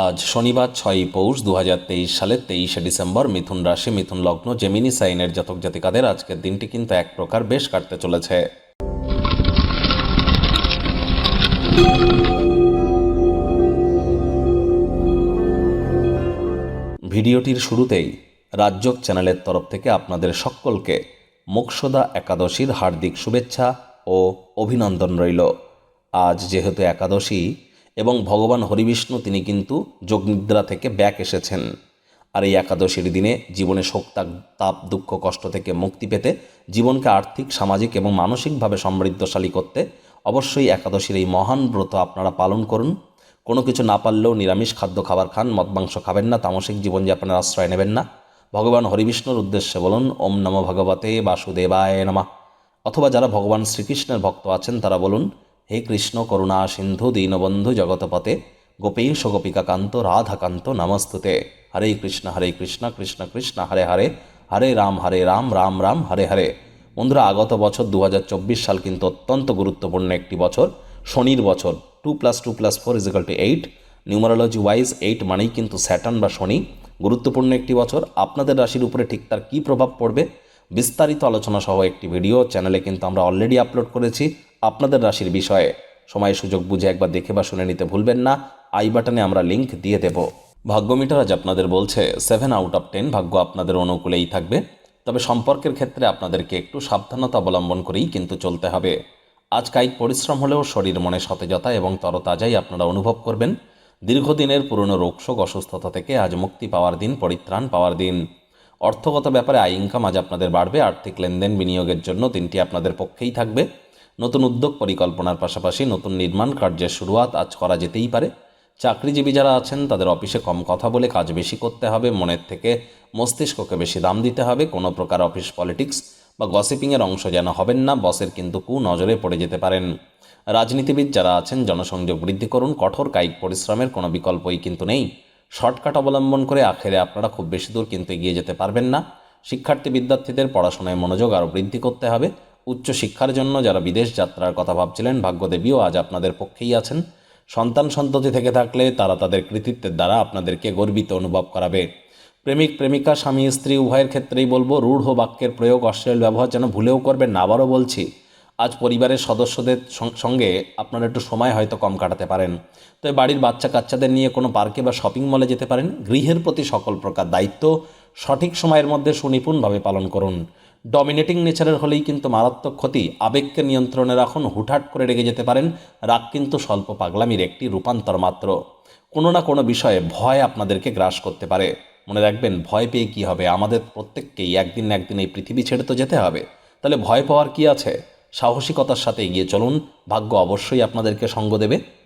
আজ শনিবার ছয়ই পৌষ দু হাজার তেইশ সালের তেইশে ডিসেম্বর মিথুন রাশি, মিথুন লগ্ন, জেমিনি সাইনের জাতক জাতিকাদের আজকের দিনটি কিন্তু এক প্রকার বেশ কাটতে চলেছে। ভিডিওটির শুরুতেই রাজ্যক চ্যানেলের তরফ থেকে আপনাদের সকলকে মোক্ষদা একাদশীর হার্দিক শুভেচ্ছা ও অভিনন্দন রইল। আজ যেহেতু একাদশী এবং ভগবান হরিবিষ্ণু তিনি কিন্তু যোগনিদ্রা থেকে ব্যাক এসেছেন। আর এই একাদশীর দিনে জীবনে শোক তাপ- দুঃখ, কষ্ট থেকে মুক্তি পেতে জীবনকে আর্থিক, সামাজিক এবং মানসিকভাবে সমৃদ্ধশালী করতে অবশ্যই একাদশীর এই মহান ব্রত আপনারা পালন করুন। কোনো কিছু না পারলেও নিরামিষ খাদ্য খাবার খান, মদ, মাংস খাবেন না, তামসিক জীবনযাপনের আশ্রয় নেবেন না। ভগবান হরিবিষ্ণুর উদ্দেশ্যে বলুন, ওম নম ভগবতে বাসুদেবায় নমঃ। অথবা যারা ভগবান শ্রীকৃষ্ণের ভক্ত আছেন তারা বলুন হে কৃষ্ণ করুণা সিন্ধু দীনবন্ধু জগতপতে গোপীশ গোপিকাকান্ত, রাধাকান্ত নমস্তুতে। হরে কৃষ্ণ হরে কৃষ্ণ কৃষ্ণ কৃষ্ণ, হরে হরে হরে রাম হরে রাম রাম রাম, হরে হরে। বন্ধুরা, আগত বছর দু হাজার চব্বিশ সাল কিন্তু অত্যন্ত গুরুত্বপূর্ণ একটি বছর, শনির বছর two plus two plus four is equal two eight numerology wise eight মানেই কিন্তু স্যাটার্ন বা শনি। গুরুত্বপূর্ণ একটি বছর, আপনাদের রাশির উপরে ঠিক তার কী প্রভাব পড়বে, বিস্তারিত আলোচনা সহ একটি ভিডিও চ্যানেলে কিন্তু আমরা অলরেডি আপলোড করেছি। আপনাদের রাশির বিষয়ে। সময় সুযোগ বুঝে একবার দেখে বা শুনে নিতে ভুলবেন না। আই বাটনে আমরা লিংক দিয়ে দেব। ভাগ্যমিটার আজ আপনাদের বলছে সেভেন আউট অফ টেন ভাগ্য আপনাদের অনুকূলেই থাকবে। তবে সম্পর্কের ক্ষেত্রে আপনাদেরকে একটু সাবধানতা অবলম্বন করেই কিন্তু চলতে হবে। আজ কায়িক পরিশ্রম হলেও শরীর মনে সতেজতা এবং তরতাজাই আপনারা অনুভব করবেন। দীর্ঘদিনের পুরনো রোগশোক অসুস্থতা থেকে আজ মুক্তি পাওয়ার দিন, পরিত্রাণ পাওয়ার দিন। অর্থগত ব্যাপারে আয় ইনকাম আজ আপনাদের বাড়বে। আর্থিক লেনদেন বিনিয়োগের জন্য দিনটি আপনাদের পক্ষেই থাকবে। নতুন উদ্যোগ পরিকল্পনার পাশাপাশি নতুন নির্মাণ কার্যের শুরুয়াত আজ করা যেতেই পারে। চাকরিজীবী যারা আছেন, তাদের অফিসে কম কথা বলে কাজ বেশি করতে হবে, মনের থেকে মস্তিষ্ককে বেশি দাম দিতে হবে। কোনো প্রকার অফিস পলিটিক্স বা গসিপিংয়ের অংশ যেন হবেন না, বসের কিন্তু কু নজরে পড়ে যেতে পারেন। রাজনীতিবিদ যারা আছেন, জনসংযোগ বৃদ্ধি করুন, কঠোর কায়িক পরিশ্রমের কোনো বিকল্পই কিন্তু নেই। শর্টকাট অবলম্বন করে আখেরে আপনারা খুব বেশি দূর কিন্তু এগিয়ে যেতে পারবেন না। শিক্ষার্থী বিদ্যার্থীদের পড়াশোনায় মনোযোগ আরও বৃদ্ধি করতে হবে। উচ্চ শিক্ষার জন্য যারা বিদেশ যাত্রার কথা ভাবছিলেন, ভাগ্যদেবীও আজ আপনাদের পক্ষেই আছেন। সন্তান সন্ততি থেকে থাকলে তারা তাদের কৃতিত্বের দ্বারা আপনাদেরকে গর্বিত অনুভব করাবে। প্রেমিক, প্রেমিকা, স্বামী, স্ত্রী, উভয়ের ক্ষেত্রেই বলব, রূঢ় বাক্যের প্রয়োগ, অশ্লীল ব্যবহার যেন ভুলেও করবেন না, আবারও বলছি, আজ পরিবারের সদস্যদের সঙ্গে আপনারা একটু সময় হয়তো কম কাটাতে পারেন। তবে বাড়ির বাচ্চা কাচ্চাদের নিয়ে কোনো পার্কে বা শপিং মলে যেতে পারেন। গৃহের প্রতি সকল প্রকার দায়িত্ব সঠিক সময়ের মধ্যে সুনিপুণভাবে পালন করুন। ডমিনেটিং নেচারের হলেই কিন্তু মারাত্মক ক্ষতি। আবেগকে নিয়ন্ত্রণে রাখুন, হুটহাট করে রেগে যেতে পারেন। রাগ কিন্তু স্বল্প পাগলামির একটি রূপান্তর মাত্র। কোনো না কোনো বিষয়ে ভয় আপনাদেরকে গ্রাস করতে পারে। মনে রাখবেন, ভয় পেয়ে কী হবে? আমাদের প্রত্যেককেই একদিন না একদিন এই পৃথিবী ছেড়ে তো যেতে হবে। তাহলে ভয় পাওয়ার কি আছে? সাহসিকতার সাথে এগিয়ে চলুন। ভাগ্য অবশ্যই আপনাদেরকে সঙ্গ দেবে।